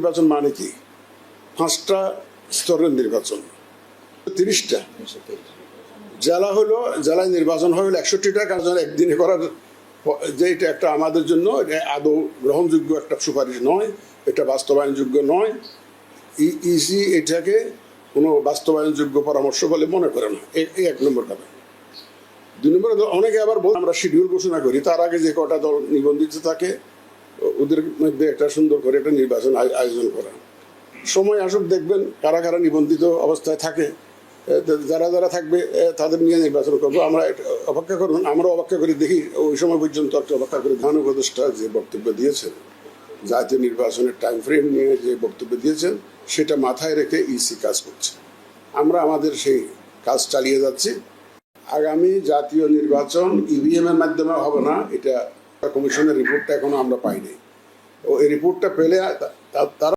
নির্বাচন মানে কি? পাঁচটা স্তরের নির্বাচন। তিরিশটা। জেলা হলো, জেলায় নির্বাচন হয় হলো একষট্টিটা কাজ একদিনে করার যে এটা একটা আমাদের জন্য আদৌ গ্রহণযোগ্য একটা সুপারিশ নয়, এটা বাস্তবায়নযোগ্য নয়। ইসি এটাকে কোনো বাস্তবায়নযোগ্য পরামর্শ বলে মনে করে না। এই এক নম্বর কথা। দুই নম্বর অনেকে আবার আমরা শিডিউল ঘোষণা করি, তার আগে যে কটা দল নিবন্ধিত থাকে ওদের মধ্যে একটা সুন্দর করে একটা নির্বাচন আয়- আয়োজন করা। সময় আসুক দেখবেন, কারা কারা নিবন্ধিত অবস্থায় থাকে যারা যারা থাকবে তাদের নিয়ে নির্বাচন করব। আমরা অপেক্ষা করুন আমরা অপেক্ষা করে দেখি, ওই সময় পর্যন্ত একটা অপেক্ষা করে ধান উপদেষ্টা যে বক্তব্য দিয়েছেন, জাতীয় নির্বাচনের টাইম ফ্রেম নিয়ে যে বক্তব্য দিয়েছেন, সেটা মাথায় রেখে ইসি কাজ করছে। আমরা আমাদের সেই কাজ চালিয়ে যাচ্ছি। আগামী জাতীয় নির্বাচন ইভিএম এর মাধ্যমে হবে না, এটা কমিশনের রিপোর্টটা এখনও আমরা পাইনি। ও এই রিপোর্টটা পেলে তারা